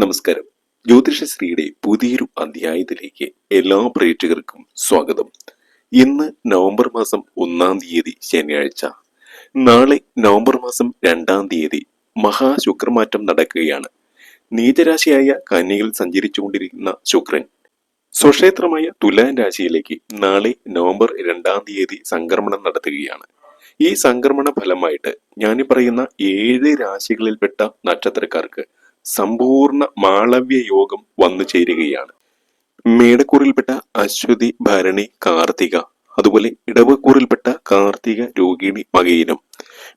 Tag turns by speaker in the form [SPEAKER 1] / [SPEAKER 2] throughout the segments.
[SPEAKER 1] നമസ്കാരം. ജ്യോതിഷശ്രീയുടെ പുതിയൊരു അധ്യായത്തിലേക്ക് എല്ലാ പ്രേക്ഷകർക്കും സ്വാഗതം. ഇന്ന് നവംബർ മാസം ഒന്നാം തീയതി ശനിയാഴ്ച. നാളെ നവംബർ മാസം രണ്ടാം തീയതി മഹാശുക്രമാറ്റം നടക്കുകയാണ്. നീചരാശിയായ കന്യയിൽ സഞ്ചരിച്ചുകൊണ്ടിരിക്കുന്ന ശുക്രൻ സ്വക്ഷേത്രമായ തുലാൻ രാശിയിലേക്ക് നാളെ നവംബർ രണ്ടാം തീയതി സംക്രമണം നടത്തുകയാണ്. ഈ സംക്രമണ ഫലമായിട്ട് ഞാൻ പറയുന്ന ഏഴ് രാശികളിൽപ്പെട്ട നക്ഷത്രക്കാർക്ക് സമ്പൂർണ മാളവ്യ യോഗം വന്നു ചേരുകയാണ്. മേടക്കൂറിൽപ്പെട്ട അശ്വതി ഭരണി കാർത്തിക അതുപോലെ ഇടവക്കൂറിൽപ്പെട്ട കാർത്തിക രോഹിണി മകയിനം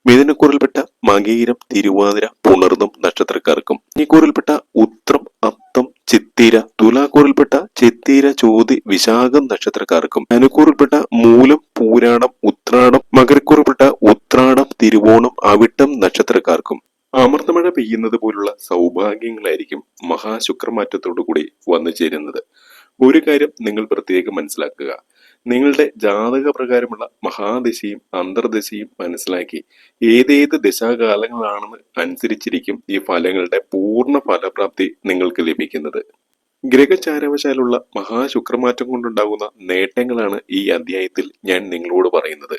[SPEAKER 1] മിഥുനക്കൂറിൽപ്പെട്ട മകയിരം തിരുവാതിര പുണർന്നും നക്ഷത്രക്കാർക്കും ഈ കൂറിൽപ്പെട്ട ഉത്രം അത്തം ചിത്തിര തുലാക്കൂറിൽപ്പെട്ട ചിത്തിര ചോതി വിശാഖം നക്ഷത്രക്കാർക്കും അനുക്കൂറിൽപ്പെട്ട മൂലം പൂരാടം ഉത്രാടം മകരക്കൂറിൽപ്പെട്ട ഉത്രാടം തിരുവോണം അവിട്ടം നക്ഷത്രക്കാർക്കും അമർത്തമഴ പെയ്യുന്നത് പോലുള്ള സൗഭാഗ്യങ്ങളായിരിക്കും മഹാശുക്രമാറ്റത്തോടു കൂടി വന്നു ചേരുന്നത്. ഒരു കാര്യം നിങ്ങൾ പ്രത്യേകം മനസ്സിലാക്കുക. നിങ്ങളുടെ ജാതക പ്രകാരമുള്ള മഹാദശയും അന്തർദശയും മനസ്സിലാക്കി ഏതേത് ദശാകാലങ്ങളാണെന്ന് അനുസരിച്ചിരിക്കും ഈ ഫലങ്ങളുടെ പൂർണ ഫലപ്രാപ്തി നിങ്ങൾക്ക് ലഭിക്കുന്നത്. ഗ്രഹചാരവശാലുള്ള മഹാശുക്രമാറ്റം കൊണ്ടുണ്ടാകുന്ന നേട്ടങ്ങളാണ് ഈ അധ്യായത്തിൽ ഞാൻ നിങ്ങളോട് പറയുന്നത്.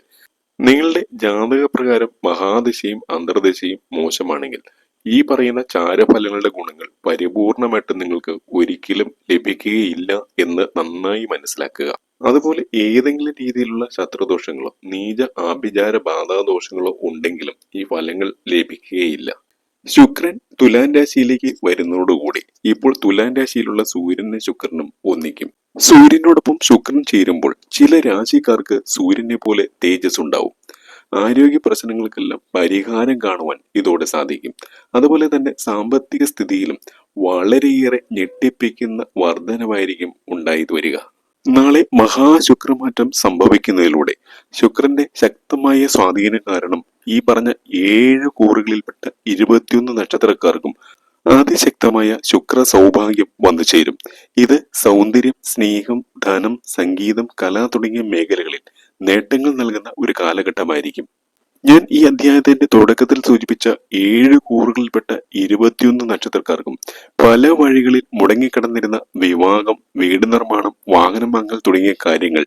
[SPEAKER 1] നിങ്ങളുടെ ജാതക പ്രകാരം മഹാദിശയും അന്തർദിശയും മോശമാണെങ്കിൽ ഈ പറയുന്ന ചാരഫലങ്ങളുടെ ഗുണങ്ങൾ പരിപൂർണമായിട്ട് നിങ്ങൾക്ക് ഒരിക്കലും ലഭിക്കുകയില്ല എന്ന് നന്നായി മനസ്സിലാക്കുക. അതുപോലെ ഏതെങ്കിലും രീതിയിലുള്ള ശത്രുദോഷങ്ങളോ നീച ആഭിചാര ബാധാദോഷങ്ങളോ ഉണ്ടെങ്കിലും ഈ ഫലങ്ങൾ ലഭിക്കുകയില്ല. ശുക്രൻ തുലാൻ രാശിയിലേക്ക് വരുന്നതോടുകൂടി ഇപ്പോൾ തുലാൻ രാശിയിലുള്ള സൂര്യനും ശുക്രനും ഒന്നിക്കും. സൂര്യനോടൊപ്പം ശുക്രൻ ചേരുമ്പോൾ ചില രാശിക്കാർക്ക് സൂര്യനെ പോലെ തേജസ് ഉണ്ടാവും ആരോഗ്യ പ്രശ്നങ്ങൾക്കെല്ലാം പരിഹാരം കാണുവാൻ ഇതോടെ സാധിക്കും. അതുപോലെ തന്നെ സാമ്പത്തിക സ്ഥിതിയിലും വളരെയേറെ ഞെട്ടിപ്പിക്കുന്ന വർധനവായിരിക്കും ഉണ്ടായി വരിക. നാളെ മഹാശുക്രമാറ്റം സംഭവിക്കുന്നതിലൂടെ ശുക്രന്റെ ശക്തമായ സ്വാധീനം കാരണം ഈ പറഞ്ഞ ഏഴ് കൂറുകളിൽപ്പെട്ട ഇരുപത്തിയൊന്ന് നക്ഷത്രക്കാർക്കും അതിശക്തമായ ശുക്ര സൗഭാഗ്യം വന്നു ചേരും. ഇത് സൗന്ദര്യം സ്നേഹം ധനം സംഗീതം കല തുടങ്ങിയ മേഖലകളിൽ നേട്ടങ്ങൾ നൽകുന്ന ഒരു കാലഘട്ടമായിരിക്കും. ഞാൻ ഈ അധ്യായത്തിന്റെ തുടക്കത്തിൽ സൂചിപ്പിച്ച ഏഴ് കൂറുകളിൽപ്പെട്ട ഇരുപത്തിയൊന്ന് നക്ഷത്രക്കാർക്കും പല വഴികളിൽ മുടങ്ങിക്കിടന്നിരുന്ന വിവാഹം വീട് നിർമ്മാണം വാഹനം വാങ്ങൽ തുടങ്ങിയ കാര്യങ്ങൾ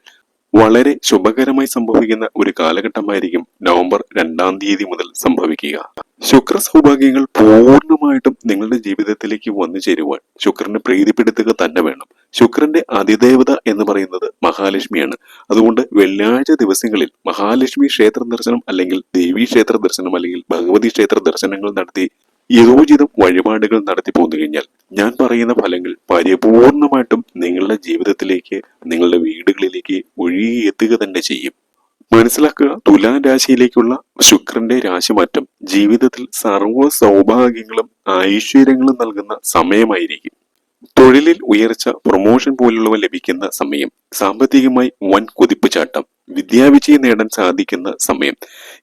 [SPEAKER 1] വളരെ ശുഭകരമായി സംഭവിക്കുന്ന ഒരു കാലഘട്ടമായിരിക്കും നവംബർ രണ്ടാം തീയതി മുതൽ സംഭവിക്കുക. ശുക്ര സൗഭാഗ്യങ്ങൾ പൂർണമായിട്ടും നിങ്ങളുടെ ജീവിതത്തിലേക്ക് വന്നു ചേരുവാൻ ശുക്രനെ പ്രീതിപ്പെടുത്തുക തന്നെ വേണം. ശുക്രന്റെ അതിദേവത എന്ന് പറയുന്നത് മഹാലക്ഷ്മിയാണ്. അതുകൊണ്ട് വെള്ളിയാഴ്ച ദിവസങ്ങളിൽ മഹാലക്ഷ്മി ക്ഷേത്ര ദർശനം അല്ലെങ്കിൽ ദേവീ ക്ഷേത്ര ദർശനം അല്ലെങ്കിൽ ഭഗവതി ക്ഷേത്ര ദർശനങ്ങൾ നടത്തി യഥോചിതം വഴിപാടുകൾ നടത്തി പോന്നു കഴിഞ്ഞാൽ ഞാൻ പറയുന്ന ഫലങ്ങൾ പരിപൂർണമായിട്ടും നിങ്ങളുടെ ജീവിതത്തിലേക്ക് നിങ്ങളുടെ വീടുകളിലേക്ക് ഒഴുകിയെത്തുക തന്നെ ചെയ്യും. മനസ്സിലാക്കുക തുലാം രാശിയിലേക്കുള്ള ശുക്രന്റെ രാശിമാറ്റം ജീവിതത്തിൽ സർവ സൗഭാഗ്യങ്ങളും ഐശ്വര്യങ്ങളും നൽകുന്ന സമയമായിരിക്കും. തൊഴിലിൽ ഉയർച്ച പ്രൊമോഷൻ പോലുള്ളവ ലഭിക്കുന്ന സമയം സാമ്പത്തികമായി വൻ കുതിപ്പുചാട്ടം വിദ്യാവിജയം നേടാൻ സാധിക്കുന്ന സമയം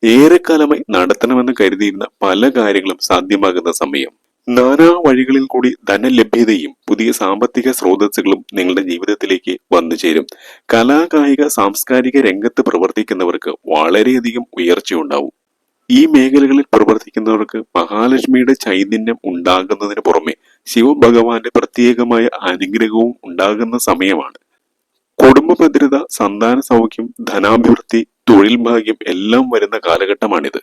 [SPEAKER 1] ഏറെക്കാലമായി നടത്തണമെന്ന് കരുതിയിരുന്ന പല കാര്യങ്ങളും സാധ്യമാകുന്ന സമയം. നാനാ വഴികളിൽ കൂടി ധനലഭ്യതയും പുതിയ സാമ്പത്തിക സ്രോതസ്സുകളും നിങ്ങളുടെ ജീവിതത്തിലേക്ക് വന്നു ചേരും. കലാകായിക സാംസ്കാരിക രംഗത്ത് പ്രവർത്തിക്കുന്നവർക്ക് വളരെയധികം ഉയർച്ചയുണ്ടാവും. ഈ മേഖലകളിൽ പ്രവർത്തിക്കുന്നവർക്ക് മഹാലക്ഷ്മിയുടെ ചൈതന്യം ഉണ്ടാകുന്നതിന് പുറമെ ശിവഭഗവാന്റെ പ്രത്യേകമായ അനുഗ്രഹവും ഉണ്ടാകുന്ന സമയമാണ്. കുടുംബ ഭദ്രത സന്താന സൗഖ്യം ധനാഭിവൃദ്ധി തൊഴിൽ ഭാഗ്യം എല്ലാം വരുന്ന കാലഘട്ടമാണിത്.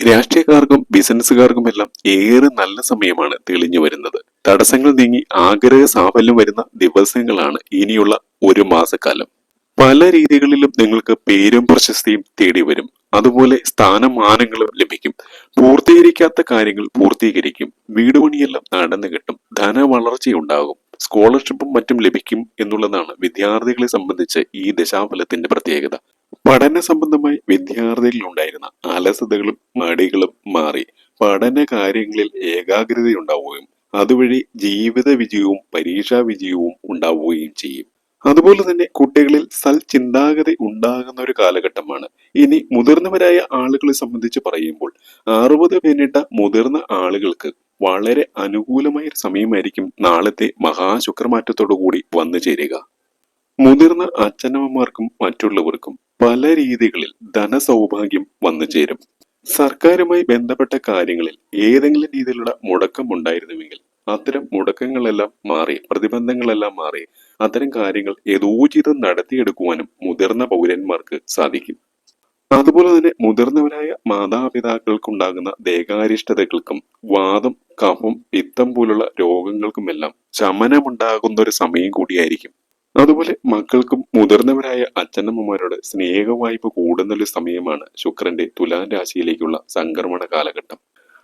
[SPEAKER 1] രാഷ്ട്രീയക്കാർക്കും ബിസിനസ്സുകാർക്കും എല്ലാം ഏറെ നല്ല സമയമാണ് തെളിഞ്ഞു വരുന്നത്. തടസ്സങ്ങൾ നീങ്ങി ആഗ്രഹ സാഫല്യം വരുന്ന ദിവസങ്ങളാണ് ഇനിയുള്ള ഒരു മാസക്കാലം. പല രീതികളിലും നിങ്ങൾക്ക് പേരും പ്രശസ്തിയും തേടി വരും. അതുപോലെ സ്ഥാനമാനങ്ങളും ലഭിക്കും. പൂർത്തീകരിക്കാത്ത കാര്യങ്ങൾ പൂർത്തീകരിക്കും. വീട് പണിയെല്ലാം നടന്നു കിട്ടും. വളർച്ചയുണ്ടാകും സ്കോളർഷിപ്പും മറ്റും ലഭിക്കും എന്നുള്ളതാണ് വിദ്യാർത്ഥികളെ സംബന്ധിച്ച് ഈ ദശാഫലത്തിന്റെ പ്രത്യേകത. പഠന സംബന്ധമായി വിദ്യാർത്ഥികളിൽ ഉണ്ടായിരുന്ന അലസതകളും മടികളും മാറി പഠന കാര്യങ്ങളിൽ ഏകാഗ്രതയുണ്ടാവുകയും അതുവഴി ജീവിത വിജയവും പരീക്ഷാ വിജയവും ഉണ്ടാവുകയും ചെയ്യും. അതുപോലെ തന്നെ കുട്ടികളിൽ സൽ ചിന്താഗതി ഉണ്ടാകുന്ന ഒരു കാലഘട്ടമാണ്. ഇനി മുതിർന്നവരായ ആളുകളെ സംബന്ധിച്ച് പറയുമ്പോൾ അറുപത് പിന്നിട്ട മുതിർന്ന ആളുകൾക്ക് വളരെ അനുകൂലമായ ഒരു സമയമായിരിക്കും നാളത്തെ മഹാശുക്രമാറ്റത്തോടു കൂടി വന്നു ചേരുക. മുതിർന്ന അച്ഛനമ്മമാർക്കും മറ്റുള്ളവർക്കും പല രീതികളിൽ ധനസൗഭാഗ്യം വന്നു ചേരും. സർക്കാരുമായി ബന്ധപ്പെട്ട കാര്യങ്ങളിൽ ഏതെങ്കിലും രീതിയിലുള്ള മുടക്കം ഉണ്ടായിരുന്നുവെങ്കിൽ അത്തരം മുടക്കങ്ങളെല്ലാം മാറി പ്രതിബന്ധങ്ങളെല്ലാം മാറി അത്തരം കാര്യങ്ങൾ യഥോചിതം നടത്തിയെടുക്കുവാനും മുതിർന്ന പൗരന്മാർക്ക് സാധിക്കും. അതുപോലെ തന്നെ മുതിർന്നവരായ മാതാപിതാക്കൾക്കുണ്ടാകുന്ന ദേഹാരിഷ്ടതകൾക്കും വാദം കഫം പിത്തം പോലുള്ള രോഗങ്ങൾക്കുമെല്ലാം ശമനമുണ്ടാകുന്ന ഒരു സമയം കൂടിയായിരിക്കും. അതുപോലെ മക്കൾക്കും മുതിർന്നവരായ അച്ഛനമ്മമാരോട് സ്നേഹവായ്പ കൂടുന്ന ഒരു സമയമാണ് ശുക്രന്റെ തുലാൻ രാശിയിലേക്കുള്ള സംക്രമണ കാലഘട്ടം.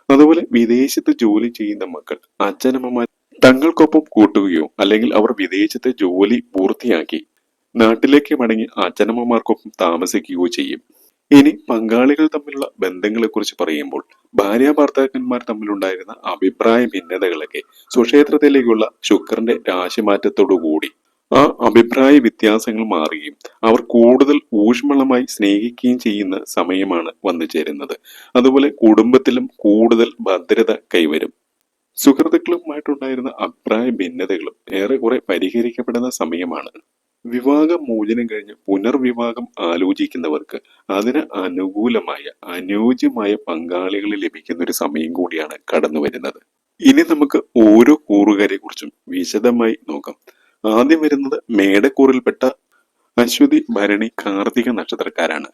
[SPEAKER 1] അതുപോലെ വിദേശത്ത് ജോലി ചെയ്യുന്ന മക്കൾ അച്ഛനമ്മമാർ തങ്ങൾക്കൊപ്പം കൂട്ടുകയോ അല്ലെങ്കിൽ അവർ വിദേശത്തെ ജോലി പൂർത്തിയാക്കി നാട്ടിലേക്ക് മടങ്ങി അച്ഛനമ്മമാർക്കൊപ്പം താമസിക്കുകയോ ചെയ്യും. ഇനി പങ്കാളികൾ തമ്മിലുള്ള ബന്ധങ്ങളെക്കുറിച്ച് പറയുമ്പോൾ ഭാര്യ ഭർത്താക്കന്മാർ തമ്മിലുണ്ടായിരുന്ന അഭിപ്രായ ഭിന്നതകളൊക്കെ സുക്ഷേത്രത്തിലേക്കുള്ള ശുക്രന്റെ രാശിമാറ്റത്തോടുകൂടി ആ അഭിപ്രായ വ്യത്യാസങ്ങൾ മാറുകയും അവർ കൂടുതൽ ഊഷ്മളമായി സ്നേഹിക്കുകയും ചെയ്യുന്ന സമയമാണ് വന്നു ചേരുന്നത്. അതുപോലെ കുടുംബത്തിലും കൂടുതൽ ഭദ്രത കൈവരും. സുഹൃത്തുക്കളുമായിട്ടുണ്ടായിരുന്ന അഭിപ്രായ ഭിന്നതകളും ഏറെക്കുറെ പരിഹരിക്കപ്പെടുന്ന സമയമാണ്. വിവാഹ മോചനം കഴിഞ്ഞ് പുനർവിവാഹം ആലോചിക്കുന്നവർക്ക് അതിന് അനുകൂലമായ അനുയോജ്യമായ പങ്കാളികൾ ലഭിക്കുന്ന ഒരു സമയം കൂടിയാണ് കടന്നു വരുന്നത് ഇനി നമുക്ക് ഓരോ കൂറുകാരെ കുറിച്ചും വിശദമായി നോക്കാം. ആദ്യം വരുന്നത് മേടക്കൂറിൽപ്പെട്ട അശ്വതി ഭരണി കാർത്തിക നക്ഷത്രക്കാരാണ്.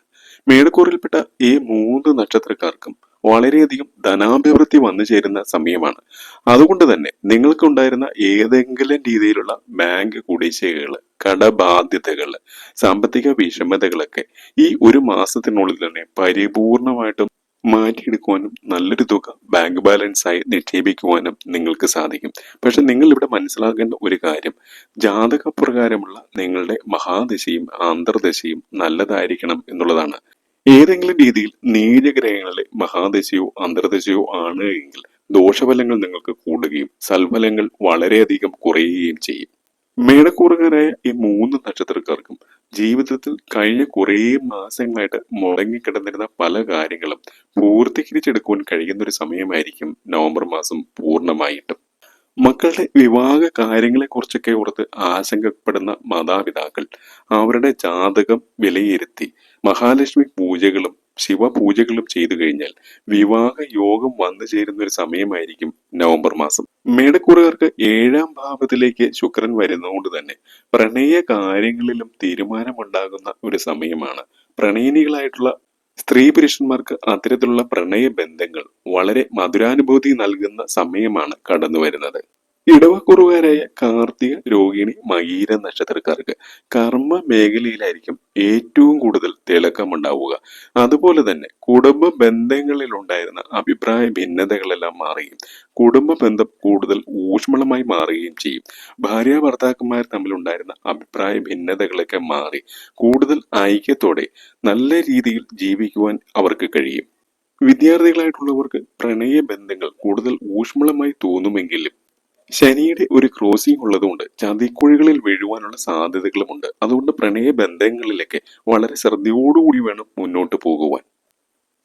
[SPEAKER 1] മേടക്കൂറിൽപ്പെട്ട ഈ മൂന്ന് നക്ഷത്രക്കാർക്കും വളരെയധികം ധനാഭിവൃദ്ധി വന്നു ചേരുന്ന സമയമാണ്. അതുകൊണ്ട് തന്നെ നിങ്ങൾക്കുണ്ടായിരുന്ന ഏതെങ്കിലും രീതിയിലുള്ള ബാങ്ക് കുടിശ്ശികകൾ കടബാധ്യതകൾ സാമ്പത്തിക വിഷമതകളൊക്കെ ഈ ഒരു മാസത്തിനുള്ളിൽ തന്നെ പരിപൂർണമായിട്ടും മാറ്റിയെടുക്കുവാനും നല്ലൊരു തുക ബാങ്ക് ബാലൻസ് ആയി നിക്ഷേപിക്കുവാനും നിങ്ങൾക്ക് സാധിക്കും. പക്ഷെ നിങ്ങൾ ഇവിടെ മനസ്സിലാക്കേണ്ട ഒരു കാര്യം ജാതകപ്രകാരമുള്ള നിങ്ങളുടെ മഹാദശയും അന്തർദശയും നല്ലതായിരിക്കണം എന്നുള്ളതാണ്. ഏതെങ്കിലും രീതിയിൽ നീചഗ്രഹങ്ങളിലെ മഹാദശയോ അന്തർദശയോ ആണ് എങ്കിൽ ദോഷഫലങ്ങൾ നിങ്ങൾക്ക് കൂടുകയും സൽഫലങ്ങൾ വളരെയധികം കുറയുകയും ചെയ്യും. മേടക്കൂറുകാരായ ഈ മൂന്ന് നക്ഷത്രക്കാർക്കും ജീവിതത്തിൽ കഴിഞ്ഞ കുറേ മാസങ്ങളായിട്ട് മുടങ്ങിക്കിടന്നിരുന്ന പല കാര്യങ്ങളും പൂർത്തീകരിച്ചെടുക്കുവാൻ കഴിയുന്ന ഒരു സമയമായിരിക്കും നവംബർ മാസം പൂർണമായിട്ടും. മക്കളുടെ വിവാഹ കാര്യങ്ങളെ കുറിച്ചൊക്കെ ഓർത്ത് ആശങ്കപ്പെടുന്ന മാതാപിതാക്കൾ അവരുടെ ജാതകം വിലയിരുത്തി മഹാലക്ഷ്മി പൂജകളും ശിവപൂജകളും ചെയ്തു കഴിഞ്ഞാൽ വിവാഹ യോഗം വന്നു ചേരുന്ന ഒരു സമയമായിരിക്കും നവംബർ മാസം. മേടക്കൂറുകാർക്ക് ഏഴാം ഭാവത്തിലേക്ക് ശുക്രൻ വരുന്നതുകൊണ്ട് തന്നെ പ്രണയ കാര്യങ്ങളിലും തീരുമാനമുണ്ടാകുന്ന ഒരു സമയമാണ്. പ്രണയിനികളായിട്ടുള്ള സ്ത്രീ പുരുഷന്മാർക്ക് അത്തരത്തിലുള്ള പ്രണയ ബന്ധങ്ങൾ വളരെ മധുരാനുഭൂതി നൽകുന്ന സമയമാണ് കടന്നു വരുന്നത് ഇടവക്കുറുകാരായ കാർത്തിക രോഹിണി മകീര നക്ഷത്രക്കാർക്ക് കർമ്മ മേഖലയിലായിരിക്കും ഏറ്റവും കൂടുതൽ തിളക്കമുണ്ടാവുക. അതുപോലെ തന്നെ കുടുംബ ബന്ധങ്ങളിൽ ഉണ്ടായിരുന്ന അഭിപ്രായ ഭിന്നതകളെല്ലാം മാറുകയും കുടുംബ ബന്ധം കൂടുതൽ ഊഷ്മളമായി മാറുകയും ചെയ്യും. ഭാര്യ ഭർത്താക്കന്മാർ തമ്മിലുണ്ടായിരുന്ന അഭിപ്രായ ഭിന്നതകളൊക്കെ മാറി കൂടുതൽ ഐക്യത്തോടെ നല്ല രീതിയിൽ ജീവിക്കുവാൻ അവർക്ക് കഴിയും. വിദ്യാർത്ഥികളായിട്ടുള്ളവർക്ക് പ്രണയ ബന്ധങ്ങൾ കൂടുതൽ ഊഷ്മളമായി തോന്നുമെങ്കിലും ശനിയുടെ ഒരു ക്രോസിംഗ് ഉള്ളതുകൊണ്ട് ചതിക്കുഴികളിൽ വീഴുവാനുള്ള സാധ്യതകളുമുണ്ട്. അതുകൊണ്ട് പ്രണയ ബന്ധങ്ങളിലൊക്കെ വളരെ ശ്രദ്ധയോടുകൂടി വേണം മുന്നോട്ട് പോകുവാൻ.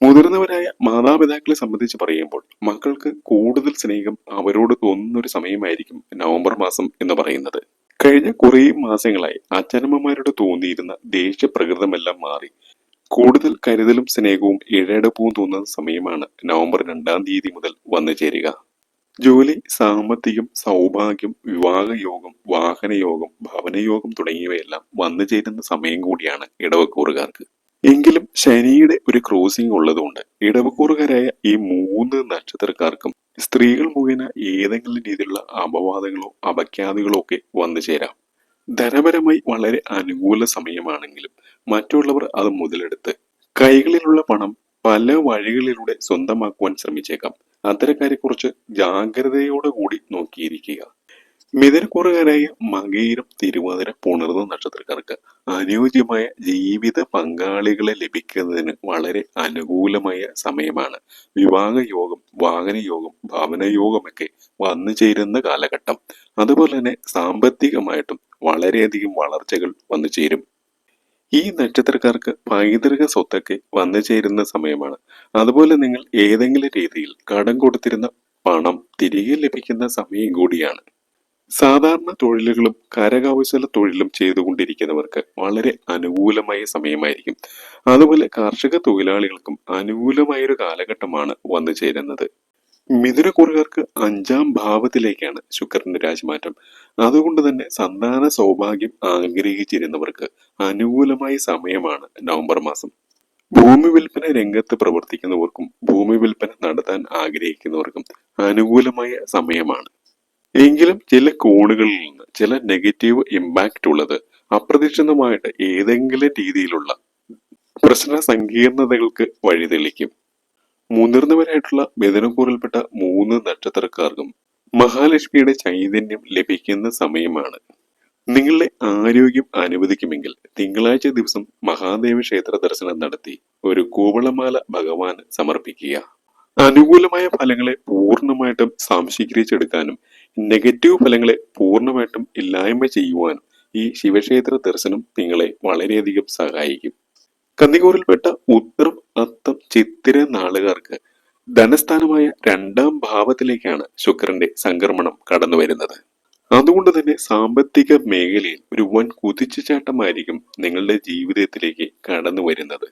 [SPEAKER 1] മുതിർന്നവരായ മാതാപിതാക്കളെ സംബന്ധിച്ച് പറയുമ്പോൾ മക്കൾക്ക് കൂടുതൽ സ്നേഹം അവരോട് തോന്നുന്ന ഒരു സമയമായിരിക്കും നവംബർ മാസം എന്ന് പറയുന്നത്. കഴിഞ്ഞ കുറേ മാസങ്ങളായി അച്ഛനമ്മമാരോട് തോന്നിയിരുന്ന ദേഷ്യപ്രകൃതമെല്ലാം മാറി. കൂടുതൽ കരുതലും സ്നേഹവും ഇഴയടപ്പവും തോന്നുന്ന സമയമാണ് നവംബർ രണ്ടാം തീയതി മുതൽ വന്നു ചേരുക ജോലി സാമ്പത്തികം സൗഭാഗ്യം വിവാഹയോഗം വാഹനയോഗം ഭവനയോഗം തുടങ്ങിയവയെല്ലാം വന്നു ചേരുന്ന സമയം കൂടിയാണ് ഇടവക്കൂറുകാർക്ക്. എങ്കിലും ശനിയുടെ ഒരു ക്രോസിംഗ് ഉള്ളതുകൊണ്ട് ഇടവക്കൂറുകാരായ ഈ മൂന്ന് നക്ഷത്രക്കാർക്കും സ്ത്രീകൾ മുഖേന ഏതെങ്കിലും രീതിയിലുള്ള അപവാദങ്ങളോ അപഖ്യാതികളോ ഒക്കെ വന്നു ചേരാം. ധനപരമായി വളരെ അനുകൂല സമയമാണെങ്കിലും മറ്റുള്ളവർ അത് മുതലെടുത്ത് കൈകളിലുള്ള പണം പല വഴികളിലൂടെ സ്വന്തമാക്കുവാൻ ശ്രമിച്ചേക്കാം. അത്തരക്കാരെ കുറിച്ച് ജാഗ്രതയോടുകൂടി നോക്കിയിരിക്കുക. മിഥുനക്കൂറുകാരായ മകീരം തിരുവാതിര പുണർന്ന നക്ഷത്രക്കാർക്ക് അനുയോജ്യമായ ജീവിത പങ്കാളികളെ ലഭിക്കുന്നതിന് വളരെ അനുകൂലമായ സമയമാണ്. വിവാഹയോഗം വാഹനയോഗം ഭവനയോഗമൊക്കെ വന്നു ചേരുന്ന കാലഘട്ടം. അതുപോലെ തന്നെ സാമ്പത്തികമായിട്ടും വളരെയധികം വളർച്ചകൾ വന്നു ചേരും. ഈ നക്ഷത്രക്കാർക്ക് പൈതൃക സ്വത്തൊക്കെ വന്നു ചേരുന്ന സമയമാണ്. അതുപോലെ നിങ്ങൾ ഏതെങ്കിലും രീതിയിൽ കടം കൊടുത്തിരുന്ന പണം തിരികെ ലഭിക്കുന്ന സമയം കൂടിയാണ്. സാധാരണ തൊഴിലുകളും കരകൗശല തൊഴിലും ചെയ്തുകൊണ്ടിരിക്കുന്നവർക്ക് വളരെ അനുകൂലമായ സമയമായിരിക്കും. അതുപോലെ കാർഷിക തൊഴിലാളികൾക്കും അനുകൂലമായൊരു കാലഘട്ടമാണ് വന്നു ചേരുന്നത്. മിഥുനക്കൂറുകാർക്ക് അഞ്ചാം ഭാവത്തിലേക്കാണ് ശുക്രന്റെ രാശിമാറ്റം അതുകൊണ്ട് തന്നെ സന്താന സൗഭാഗ്യം ആഗ്രഹിച്ചിരുന്നവർക്ക് അനുകൂലമായ സമയമാണ് നവംബർ മാസം. ഭൂമി വിൽപ്പന രംഗത്ത് പ്രവർത്തിക്കുന്നവർക്കും ഭൂമി വിൽപ്പന നടത്താൻ ആഗ്രഹിക്കുന്നവർക്കും അനുകൂലമായ സമയമാണ്. എങ്കിലും ചില കോണുകളിൽ നിന്ന് ചില നെഗറ്റീവ് ഇമ്പാക്റ്റ് ഉള്ളത് അപ്രതീക്ഷിതമായിട്ട് ഏതെങ്കിലും രീതിയിലുള്ള പ്രശ്ന സങ്കീർണതകൾക്ക് വഴിതെളിക്കും. മുതിർന്നവരായിട്ടുള്ള മിഥുനക്കൂറിൽപ്പെട്ട മൂന്ന് നക്ഷത്രക്കാർക്കും മഹാലക്ഷ്മിയുടെ ചൈതന്യം ലഭിക്കുന്ന സമയമാണ്. നിങ്ങളുടെ ആരോഗ്യം അനുവദിക്കുമെങ്കിൽ തിങ്കളാഴ്ച ദിവസം മഹാദേവ ക്ഷേത്ര ദർശനം നടത്തി ഒരു കൂവളമാല ഭഗവാന് സമർപ്പിക്കുക. അനുകൂലമായ ഫലങ്ങളെ പൂർണമായിട്ടും സംശീകരിച്ചെടുക്കാനും നെഗറ്റീവ് ഫലങ്ങളെ പൂർണമായിട്ടും ഇല്ലായ്മ ചെയ്യുവാനും ഈ ശിവക്ഷേത്ര ദർശനം നിങ്ങളെ വളരെയധികം സഹായിക്കും. കന്നിക്കൂറിൽപ്പെട്ട ഉത്രം അത്തം ചിത്തിര നാളുകാർക്ക് ധനസ്ഥാനമായ രണ്ടാം ഭാവത്തിലേക്കാണ് ശുക്രന്റെ സംക്രമണം കടന്നു വരുന്നത്. അതുകൊണ്ട് തന്നെ സാമ്പത്തിക മേഖലയിൽ ഒരു വൻ കുതിച്ചുചാട്ടമായിരിക്കും നിങ്ങളുടെ ജീവിതത്തിലേക്ക് കടന്നു വരുന്നത്.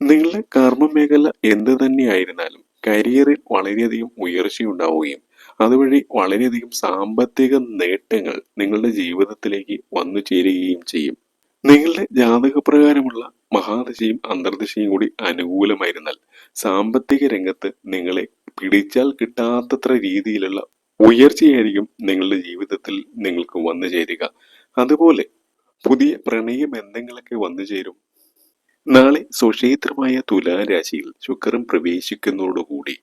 [SPEAKER 1] നിങ്ങളുടെ കർമ്മ മേഖല എന്ത് തന്നെയായിരുന്നാലും കരിയറിൽ വളരെയധികം ഉയർച്ചയുണ്ടാവുകയും അതുവഴി വളരെയധികം സാമ്പത്തിക നേട്ടങ്ങൾ നിങ്ങളുടെ ജീവിതത്തിലേക്ക് വന്നു ചേരുകയും ചെയ്യും. നിങ്ങളുടെ ജാതകപ്രകാരമുള്ള മഹാദശയും അന്തർദശയും കൂടി അനുകൂലമായിരുന്നാൽ സാമ്പത്തിക രംഗത്ത് നിങ്ങളെ പിടിച്ചാൽ കിട്ടാത്തത്ര രീതിയിലുള്ള ഉയർച്ചയായിരിക്കും നിങ്ങളുടെ ജീവിതത്തിൽ നിങ്ങൾക്ക് വന്നു ചേരുക. അതുപോലെ പുതിയ പ്രണയ ബന്ധങ്ങളൊക്കെ വന്നു ചേരും. നാളെ സുക്ഷേത്രമായ തുലാരാശിയിൽ ശുക്രൻ പ്രവേശിക്കുന്നതോടുകൂടി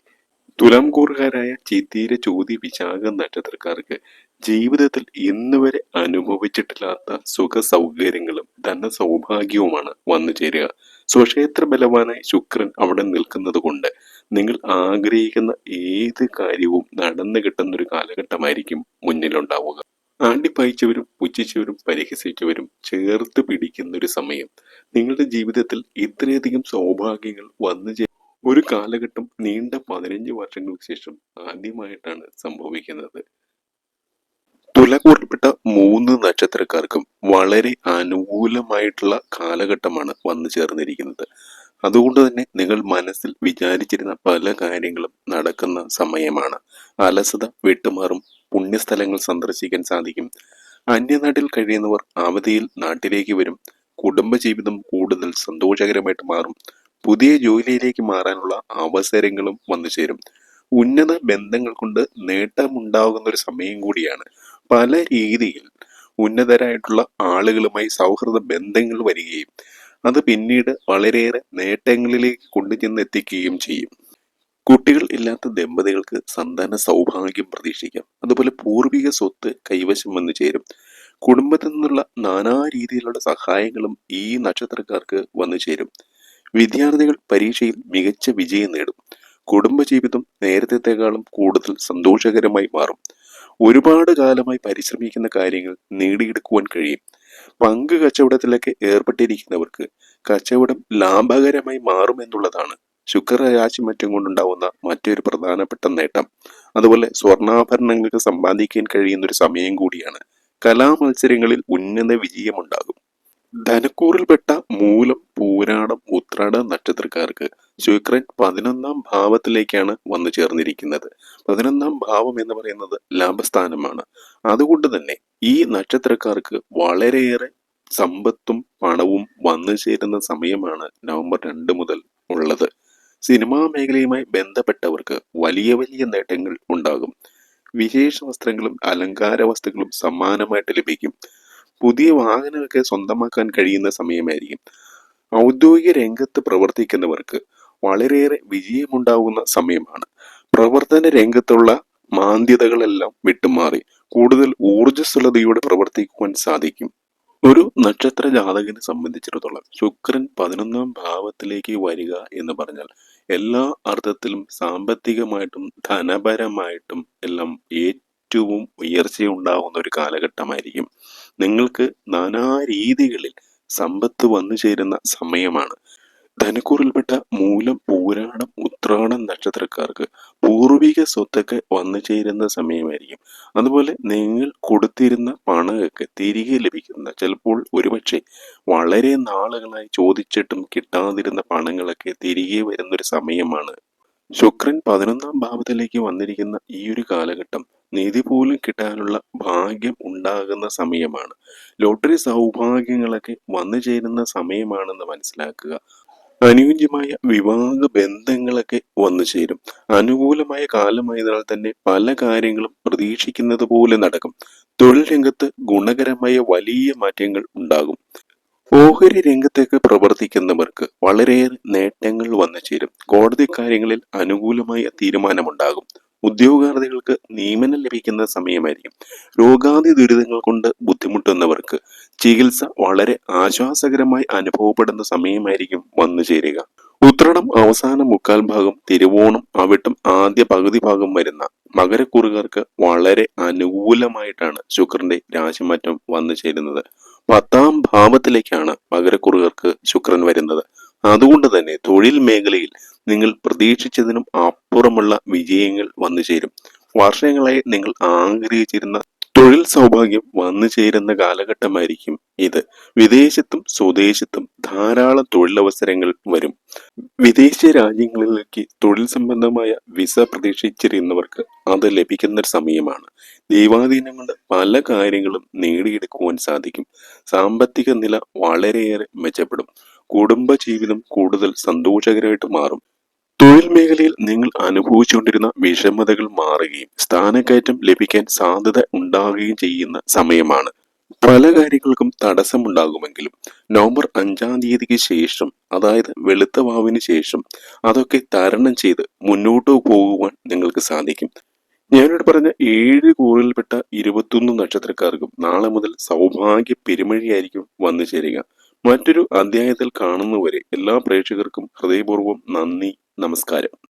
[SPEAKER 1] തുലാം കൂറുകാരായ ചിത്തീര ചോതി വിശാഖ നക്ഷത്രക്കാർക്ക് ജീവിതത്തിൽ ഇന്നുവരെ അനുഭവിച്ചിട്ടില്ലാത്ത സുഖ സൗകര്യങ്ങളും ധന സൗഭാഗ്യവുമാണ് വന്നു ചേരുക. സ്വക്ഷേത്ര ബലവാനായി ശുക്രൻ അവിടെ നിൽക്കുന്നത് കൊണ്ട് നിങ്ങൾ ആഗ്രഹിക്കുന്ന ഏത് കാര്യവും നടന്നു കിട്ടുന്ന ഒരു കാലഘട്ടമായിരിക്കും മുന്നിലുണ്ടാവുക. ആണ്ടിപ്പായിച്ചവരും പുച്ഛിച്ചവരും പരിഹസിച്ചവരും ചേർത്ത് പിടിക്കുന്ന ഒരു സമയം നിങ്ങളുടെ ജീവിതത്തിൽ ഇത്രയധികം സൗഭാഗ്യങ്ങൾ വന്നു ചേ ഒരു കാലഘട്ടം നീണ്ട പതിനഞ്ച് വർഷങ്ങൾക്ക് ശേഷം ആദ്യമായിട്ടാണ് സംഭവിക്കുന്നത്. തുലകൂറിൽപ്പെട്ട മൂന്ന് നക്ഷത്രക്കാർക്കും വളരെ അനുകൂലമായിട്ടുള്ള കാലഘട്ടമാണ് വന്നു ചേർന്നിരിക്കുന്നത്. അതുകൊണ്ട് തന്നെ നിങ്ങൾ മനസ്സിൽ വിചാരിച്ചിരുന്ന പല കാര്യങ്ങളും നടക്കുന്ന സമയമാണ്. അലസത വിട്ടുമാറും പുണ്യസ്ഥലങ്ങൾ സന്ദർശിക്കാൻ സാധിക്കും. അന്യനാട്ടിൽ കഴിയുന്നവർ അവധിയിൽ നാട്ടിലേക്ക് വരും. കുടുംബജീവിതം കൂടുതൽ സന്തോഷകരമായിട്ട് മാറും. പുതിയ ജോലിയിലേക്ക് മാറാനുള്ള അവസരങ്ങളും വന്നു ചേരും. ഉന്നത ബന്ധങ്ങൾ കൊണ്ട് നേട്ടമുണ്ടാകുന്ന ഒരു സമയം കൂടിയാണ്. പല രീതിയിൽ ഉന്നതരായിട്ടുള്ള ആളുകളുമായി സൗഹൃദ ബന്ധങ്ങൾ വരികയും അത് പിന്നീട് വളരെയേറെ നേട്ടങ്ങളിലേക്ക് കൊണ്ടുചെന്ന് എത്തിക്കുകയും ചെയ്യും. കുട്ടികൾ ഇല്ലാത്ത ദമ്പതികൾക്ക് സന്താന സൗഭാഗ്യം പ്രതീക്ഷിക്കാം. അതുപോലെ പൂർവിക സ്വത്ത് കൈവശം വന്നു ചേരും. കുടുംബത്തിൽ നിന്നുള്ള നാനാ രീതിയിലുള്ള സഹായങ്ങളും ഈ നക്ഷത്രക്കാർക്ക് വന്നു ചേരും. വിദ്യാർത്ഥികൾ പരീക്ഷയിൽ മികച്ച വിജയം നേടും. കുടുംബജീവിതം നേരത്തെക്കാളും കൂടുതൽ സന്തോഷകരമായി മാറും. ഒരുപാട് കാലമായി പരിശ്രമിക്കുന്ന കാര്യങ്ങൾ നേടിയെടുക്കുവാൻ കഴിയും. പങ്ക് കച്ചവടത്തിലൊക്കെ ഏർപ്പെട്ടിരിക്കുന്നവർക്ക് കച്ചവടം ലാഭകരമായി മാറുമെന്നുള്ളതാണ് ശുക്രരാശി മറ്റും കൊണ്ടുണ്ടാവുന്ന മറ്റൊരു പ്രധാനപ്പെട്ട നേട്ടം. അതുപോലെ സ്വർണാഭരണങ്ങൾക്ക് സമ്പാദിക്കാൻ കഴിയുന്ന ഒരു സമയം കൂടിയാണ്. കലാമത്സരങ്ങളിൽ ഉന്നത വിജയമുണ്ടാകും. ധനക്കൂറിൽപ്പെട്ട മൂലം പൂരാടം ഉത്രാട നക്ഷത്രക്കാർക്ക് ശുക്രൻ പതിനൊന്നാം ഭാവത്തിലേക്കാണ് വന്നു ചേർന്നിരിക്കുന്നത്. പതിനൊന്നാം ഭാവം എന്ന് പറയുന്നത് ലാഭസ്ഥാനമാണ്. അതുകൊണ്ട് തന്നെ ഈ നക്ഷത്രക്കാർക്ക് വളരെയേറെ സമ്പത്തും പണവും വന്നു ചേരുന്ന സമയമാണ് നവംബർ രണ്ട് മുതൽ ഉള്ളത്. സിനിമാ മേഖലയുമായി ബന്ധപ്പെട്ടവർക്ക് വലിയ വലിയ നേട്ടങ്ങൾ ഉണ്ടാകും. വിശേഷ വസ്ത്രങ്ങളും അലങ്കാര വസ്തുക്കളും സമ്മാനമായിട്ട് ലഭിക്കും. പുതിയ വാഹനമൊക്കെ സ്വന്തമാക്കാൻ കഴിയുന്ന സമയമായിരിക്കും. ഔദ്യോഗിക രംഗത്ത് പ്രവർത്തിക്കുന്നവർക്ക് വളരെയേറെ വിജയമുണ്ടാകുന്ന സമയമാണ്. പ്രവർത്തന രംഗത്തുള്ള മാന്ദ്യതകളെല്ലാം വിട്ടുമാറി കൂടുതൽ ഊർജസ്വലതയോടെ പ്രവർത്തിക്കുവാൻ സാധിക്കും. ഒരു നക്ഷത്ര ജാതകനെ സംബന്ധിച്ചിടത്തോളം ശുക്രൻ പതിനൊന്നാം ഭാവത്തിലേക്ക് വരിക എന്ന് പറഞ്ഞാൽ എല്ലാ അർത്ഥത്തിലും സാമ്പത്തികമായിട്ടും ധനപരമായിട്ടും എല്ലാം ഏറ്റവും ഉയർച്ചയുണ്ടാകുന്ന ഒരു കാലഘട്ടമായിരിക്കും. നിങ്ങൾക്ക് നാനാ രീതികളിൽ സമ്പത്ത് വന്നു ചേരുന്ന സമയമാണ്. ധനക്കൂറിൽപ്പെട്ട മൂലം പൂരാണം ഉത്രാണം നക്ഷത്രക്കാർക്ക് പൂർവിക സ്വത്തൊക്കെ വന്നു ചേരുന്ന സമയമായിരിക്കും. അതുപോലെ നിങ്ങൾ കൊടുത്തിരുന്ന പണമൊക്കെ തിരികെ ലഭിക്കുന്ന ചിലപ്പോൾ ഒരുപക്ഷെ വളരെ നാളുകളായി ചോദിച്ചിട്ടും കിട്ടാതിരുന്ന പണങ്ങളൊക്കെ തിരികെ വരുന്നൊരു സമയമാണ്. ശുക്രൻ പതിനൊന്നാം ഭാവത്തിലേക്ക് വന്നിരിക്കുന്ന ഈ ഒരു കാലഘട്ടം നിധി പോലും കിട്ടാനുള്ള ഭാഗ്യം ഉണ്ടാകുന്ന സമയമാണ്. ലോട്ടറി സൗഭാഗ്യങ്ങളൊക്കെ വന്നു ചേരുന്ന സമയമാണെന്ന് മനസ്സിലാക്കുക. അനുയോജ്യമായ വിവാഹ ബന്ധങ്ങളൊക്കെ വന്നു ചേരും. അനുകൂലമായ കാലമായതിനാൽ തന്നെ പല കാര്യങ്ങളും പ്രതീക്ഷിക്കുന്നത് പോലെ നടക്കും. തൊഴിൽ രംഗത്ത് ഗുണകരമായ വലിയ മാറ്റങ്ങൾ ഉണ്ടാകും. ഓഹരി രംഗത്തേക്ക് പ്രവർത്തിക്കുന്നവർക്ക് വളരെയേറെ നേട്ടങ്ങൾ വന്നു ചേരും. കോടതി കാര്യങ്ങളിൽ അനുകൂലമായ തീരുമാനമുണ്ടാകും. ഉദ്യോഗാർത്ഥികൾക്ക് നിയമനം ലഭിക്കുന്ന സമയമായിരിക്കും. രോഗാതി ദുരിതങ്ങൾ കൊണ്ട് ബുദ്ധിമുട്ടുന്നവർക്ക് ചികിത്സ വളരെ ആശ്വാസകരമായി അനുഭവപ്പെടുന്ന സമയമായിരിക്കും വന്നു ചേരുക. ഉത്രണം അവസാന മുക്കാൽ ഭാഗം തിരുവോണം അവിട്ടം ആദ്യ പകുതി ഭാഗം വരുന്ന മകരക്കുറുകാർക്ക് വളരെ അനുകൂലമായിട്ടാണ് ശുക്രന്റെ രാശിമാറ്റം വന്നു ചേരുന്നത്. പത്താം ഭാവത്തിലേക്കാണ് മകരക്കുറുകർക്ക് ശുക്രൻ വരുന്നത്. അതുകൊണ്ട് തന്നെ തൊഴിൽ മേഖലയിൽ നിങ്ങൾ പ്രതീക്ഷിച്ചതിനും അപ്പുറമുള്ള വിജയങ്ങൾ വന്നു ചേരും. വർഷങ്ങളായി നിങ്ങൾ ആഗ്രഹിച്ചിരുന്ന തൊഴിൽ സൗഭാഗ്യം വന്നു ചേരുന്ന കാലഘട്ടമായിരിക്കും ഇത്. വിദേശത്തും സ്വദേശത്തും ധാരാളം തൊഴിലവസരങ്ങൾ വരും. വിദേശ രാജ്യങ്ങളിലേക്ക് തൊഴിൽ സംബന്ധമായ വിസ പ്രതീക്ഷിച്ചിരുന്നവർക്ക് അത് ലഭിക്കുന്ന ഒരു സമയമാണ്. ദൈവാധീനം കൊണ്ട് പല കാര്യങ്ങളും നേടിയെടുക്കുവാൻ സാധിക്കും. സാമ്പത്തിക നില വളരെയേറെ മെച്ചപ്പെടും. കുടുംബ ജീവിതം കൂടുതൽ സന്തോഷകരമായിട്ട് മാറും. തൊഴിൽ മേഖലയിൽ നിങ്ങൾ അനുഭവിച്ചുകൊണ്ടിരുന്ന വിഷമതകൾ മാറുകയും സ്ഥാനക്കയറ്റം ലഭിക്കാൻ സാധ്യത ഉണ്ടാകുകയും ചെയ്യുന്ന സമയമാണ്. പല കാര്യങ്ങൾക്കും തടസ്സമുണ്ടാകുമെങ്കിലും നവംബർ അഞ്ചാം തീയതിക്ക് ശേഷം അതായത് വെളുത്ത വാവിന് ശേഷം അതൊക്കെ തരണം ചെയ്ത് മുന്നോട്ട് പോകുവാൻ നിങ്ങൾക്ക് സാധിക്കും. ഞാനിവിടെ പറഞ്ഞ ഏഴ് കൂറിൽപ്പെട്ട ഇരുപത്തൊന്ന് നക്ഷത്രക്കാർക്കും നാളെ മുതൽ സൗഭാഗ്യ പെരുമഴയായിരിക്കും വന്നു ചേരുക. മറ്റൊരു അധ്യായത്തിൽ കാണുന്നവരെ എല്ലാ പ്രേക്ഷകർക്കും ഹൃദയപൂർവം നന്ദി. നമസ്കാരം.